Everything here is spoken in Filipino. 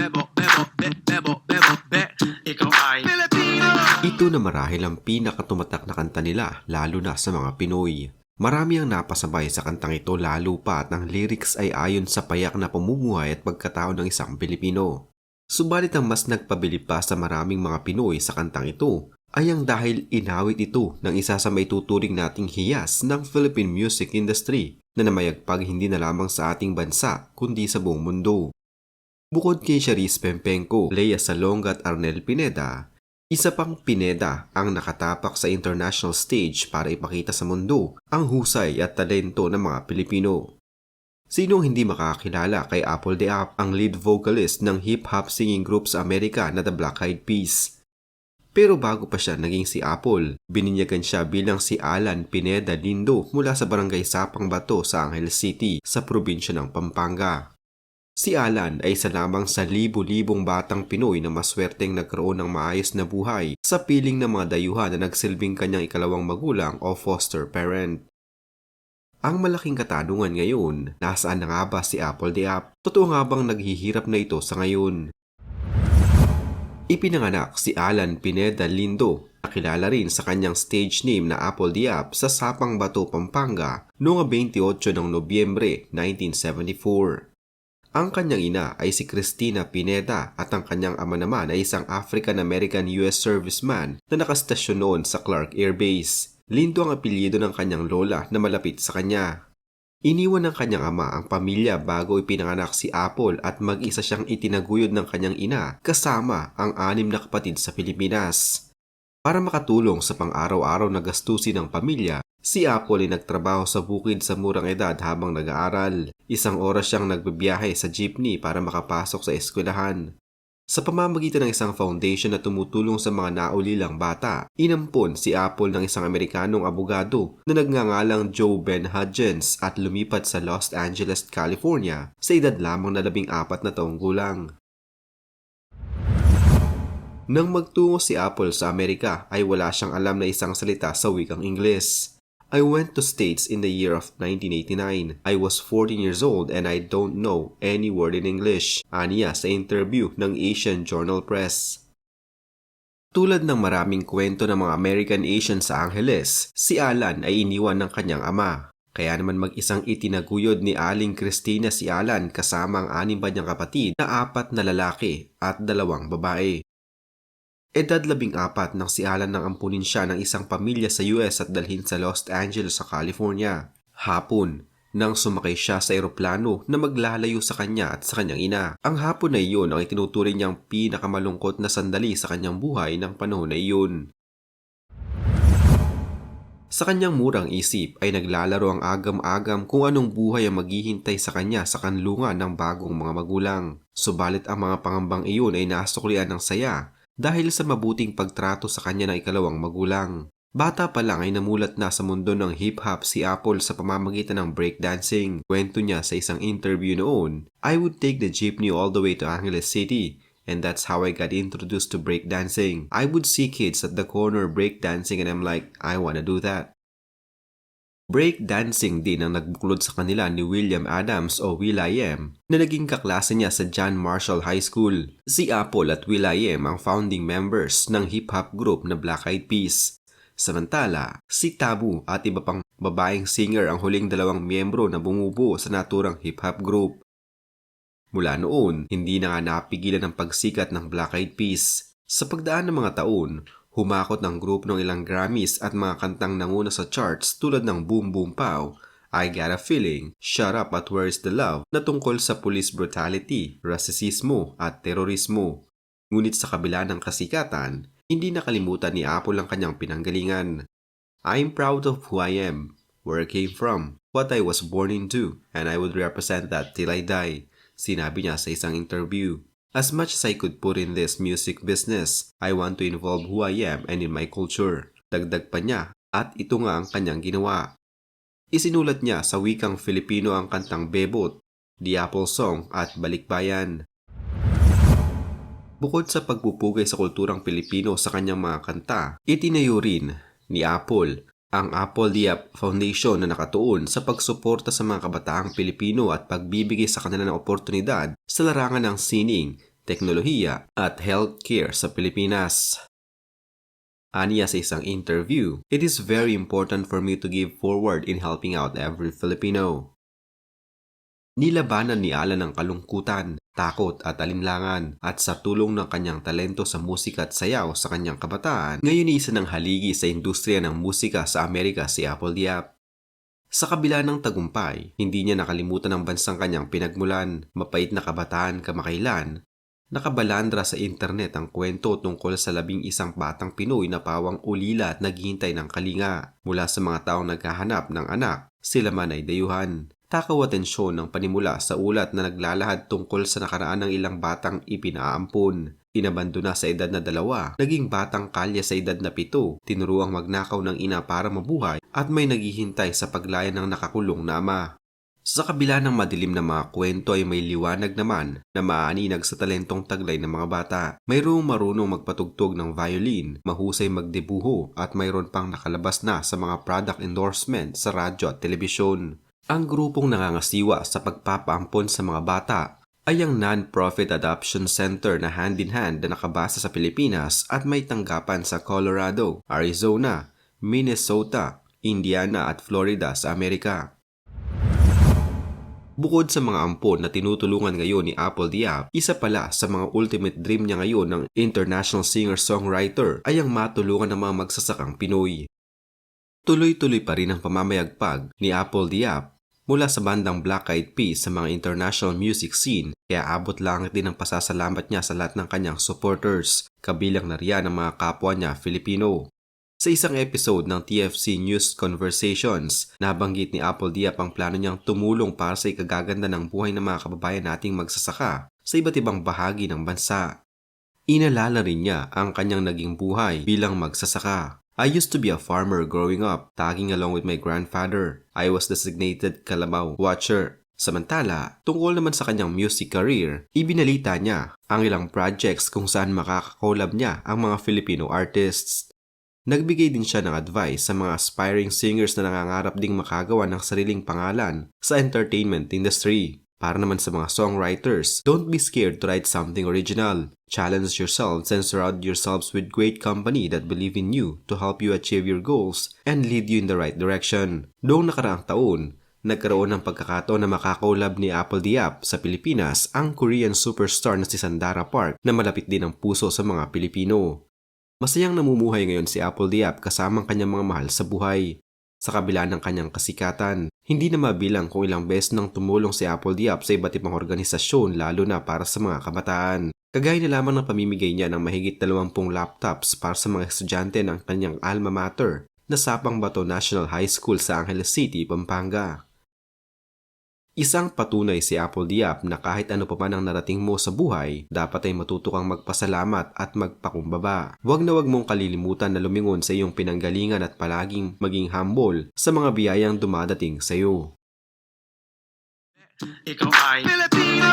bebo, bebo, be, bebo, bebo, be. Ikaw ay Pilipino! Ito na marahil ang pinakatumatak na kanta nila lalo na sa mga Pinoy. Marami ang napasabay sa kantang ito lalo pa at ang lyrics ay ayon sa payak na pamumuhay at pagkatao ng isang Pilipino. Subalit ang mas nagpabili pa sa maraming mga Pinoy sa kantang ito ay ang dahil inawit ito ng isa sa may tuturing nating hiyas ng Philippine music industry na namayagpag hindi na lamang sa ating bansa kundi sa buong mundo. Bukod kay Sharice Pempenko, Lea Salonga at Arnel Pineda, isa pang Pineda ang nakatapak sa international stage para ipakita sa mundo ang husay at talento ng mga Pilipino. Sinong hindi makakilala kay Apple de App, ang lead vocalist ng hip-hop singing group sa Amerika na The Black Eyed Peas. Pero bago pa siya naging si Apple, bininyagan siya bilang si Alan Pineda Lindo mula sa barangay Sapang Bato sa Angeles City sa probinsya ng Pampanga. Si Alan ay isa lamang sa libu-libong batang Pinoy na maswerteng nagkaroon ng maayos na buhay sa piling ng mga dayuhan na nagsilbing kanyang ikalawang magulang o foster parent. Ang malaking katanungan ngayon, nasaan na nga ba si Apple de App? Totoo nga bang naghihirap na ito sa ngayon? Ipinanganak si Alan Pineda Lindo, nakilala rin sa kanyang stage name na Apple Diap sa Sapang Bato, Pampanga noong 28 ng Nobyembre 1974. Ang kanyang ina ay si Christina Pineda at ang kanyang ama naman ay isang African-American US serviceman na nakastasyon noon sa Clark Air Base. Lindo ang apelyido ng kanyang lola na malapit sa kanya. Iniwan ng kanyang ama ang pamilya bago ipinanganak si Apple at mag-isa siyang itinaguyod ng kanyang ina kasama ang anim na kapatid sa Pilipinas. Para makatulong sa pang-araw-araw na gastusin ng pamilya, si Apple ay nagtrabaho sa bukid sa murang edad habang nag-aaral. Isang oras siyang nagbibiyahe sa jeepney para makapasok sa eskwelahan. Sa pamamagitan ng isang foundation na tumutulong sa mga naulilang bata, inampon si Apple ng isang Amerikanong abogado na nagngangalang Joe Ben Hudgens at lumipat sa Los Angeles, California sa edad lamang na labing apat na taong gulang. Nang magtungo si Apple sa Amerika ay wala siyang alam na isang salita sa wikang Ingles. I went to States in the year of 1989. I was 14 years old and I don't know any word in English, aniya sa interview ng Asian Journal Press. Tulad ng maraming kwento ng mga American Asian sa Angeles, si Alan ay iniwan ng kanyang ama. Kaya naman mag-isang itinaguyod ni Aling Christina si Alan kasama ang anim pa niyang kapatid na apat na lalaki at dalawang babae. Edad labing apat nang si Alan nang ampunin siya ng isang pamilya sa US at dalhin sa Los Angeles sa California. Hapon, nang sumakay siya sa eroplano na maglalayo sa kanya at sa kanyang ina. Ang hapon na iyon ang itinuturing niyang pinakamalungkot na sandali sa kanyang buhay ng panahon na iyon. Sa kanyang murang isip ay naglalaro ang agam-agam kung anong buhay ang maghihintay sa kanya sa kanlungan ng bagong mga magulang. Subalit ang mga pangambang iyon ay nasuklian ng saya dahil sa mabuting pagtrato sa kanya ng ikalawang magulang. Bata pa lang ay namulat na sa mundo ng hip-hop si Apple sa pamamagitan ng breakdancing. Kwento niya sa isang interview noon, I would take the jeepney all the way to Angeles City and that's how I got introduced to breakdancing. I would see kids at the corner breakdancing and I'm like, I wanna do that. Breakdancing din ang nagbuklod sa kanila ni William Adams o Will.i.am na naging kaklase niya sa John Marshall High School. Si Apple at Will.i.am ang founding members ng hip-hop group na Black Eyed Peas. Samantala, si Tabu at iba pang babaeng singer ang huling dalawang miyembro na bumubuo sa naturang hip-hop group. Mula noon, hindi na nga napigilan ang pagsikat ng Black Eyed Peas. Sa pagdaan ng mga taon, humakot ng grupo ng ilang Grammys at mga kantang nanguna sa charts tulad ng Boom Boom Pow, I Got a Feeling, Shut Up at Where's the Love na tungkol sa police brutality, rasisismo at terorismo. Ngunit sa kabila ng kasikatan, hindi nakalimutan ni Apple ang kanyang pinanggalingan. I'm proud of who I am, where I came from, what I was born into, and I would represent that till I die, sinabi niya sa isang interview. As much as I could put in this music business, I want to involve who I am and in my culture. Dagdag pa niya, at ito nga ang kanyang ginawa. Isinulat niya sa wikang Filipino ang kantang Bebot, The Apple Song at Balikbayan. Bukod sa pagpupugay sa kulturang Pilipino sa kanyang mga kanta, itinayo rin ni Apple ang Apple Diap Foundation na nakatuon sa pagsuporta sa mga kabataang Pilipino at pagbibigay sa kanila ng oportunidad sa larangan ng sining, teknolohiya at healthcare sa Pilipinas. Aniya sa isang interview, It is very important for me to give forward in helping out every Filipino. Nilabanan ni Alan ang kalungkutan, takot at alinlangan at sa tulong ng kanyang talento sa musika at sayaw sa kanyang kabataan, ngayon isa ng haligi sa industriya ng musika sa Amerika si Apple Diap. Sa kabila ng tagumpay, hindi niya nakalimutan ang bansang kanyang pinagmulan, mapait na kabataan kamakailan, nakabalandra sa internet ang kwento tungkol sa labing isang batang Pinoy na pawang ulila at naghihintay ng kalinga mula sa mga taong naghahanap ng anak, sila man ay dayuhan. Takaw atensyon ng panimula sa ulat na naglalahad tungkol sa nakaraan ng ilang batang ipinaampun. Inabandona sa edad na dalawa, naging batang kalya sa edad na pito, tinuruang magnakaw ng ina para mabuhay at may naghihintay sa paglaya ng nakakulong na ama. Sa kabila ng madilim na mga kwento ay may liwanag naman na maaninag sa talentong taglay ng mga bata. Mayroong marunong magpatugtog ng violin, mahusay magdebuho at mayroon pang nakalabas na sa mga product endorsement sa radyo at telebisyon. Ang grupong nangangasiwa sa pagpapaampon sa mga bata ay ang non-profit adoption center na hand-in-hand na nakabasa sa Pilipinas at may tanggapan sa Colorado, Arizona, Minnesota, Indiana at Florida sa Amerika. Bukod sa mga ampon na tinutulungan ngayon ni Apple Diab, isa pala sa mga ultimate dream niya ngayon ng international singer-songwriter ay ang matulungan ng mga magsasakang Pinoy. Tuloy-tuloy pa rin ang pamamayagpag ni Apple Diab mula sa bandang Black Eyed Peas sa mga international music scene kaya abot langit din ang pasasalamat niya sa lahat ng kanyang supporters, kabilang na riyan ang mga kapwa niya Filipino. Sa isang episode ng TFC News Conversations, nabanggit ni Apple Diap ang plano niyang tumulong para sa ikagaganda ng buhay ng mga kababayan nating magsasaka sa iba't ibang bahagi ng bansa. Inalala rin niya ang kanyang naging buhay bilang magsasaka. I used to be a farmer growing up, tagging along with my grandfather. I was designated Kalabaw Watcher. Samantala, tungkol naman sa kanyang music career, ibinalita niya ang ilang projects kung saan makakakolab niya ang mga Filipino artists. Nagbigay din siya ng advice sa mga aspiring singers na nangangarap ding makagawa ng sariling pangalan sa entertainment industry. Para naman sa mga songwriters, don't be scared to write something original. Challenge yourselves and surround yourselves with great company that believe in you to help you achieve your goals and lead you in the right direction. Noong nakaraang taon, nagkaroon ng pagkakataon na makakolab ni Apple Diap sa Pilipinas ang Korean superstar na si Sandara Park na malapit din ang puso sa mga Pilipino. Masayang namumuhay ngayon si Apple Diap kasamang kanyang mga mahal sa buhay. Sa kabila ng kanyang kasikatan, hindi na mabilang kung ilang beses nang tumulong si Apple Diap sa iba't ibang organisasyon lalo na para sa mga kabataan. Kagaya na lamang ng pamimigay niya ng mahigit 20 laptops para sa mga estudyante ng kanyang alma mater na Sapang Bato National High School sa Angeles City, Pampanga. Isang patunay si Apple Diap na kahit ano pa man ang narating mo sa buhay, dapat ay matuto kang magpasalamat at magpakumbaba. Huwag na huwag mong kalilimutan na lumingon sa iyong pinanggalingan at palaging maging humble sa mga biyayang dumadating sa iyo. Ikaw ay Filipino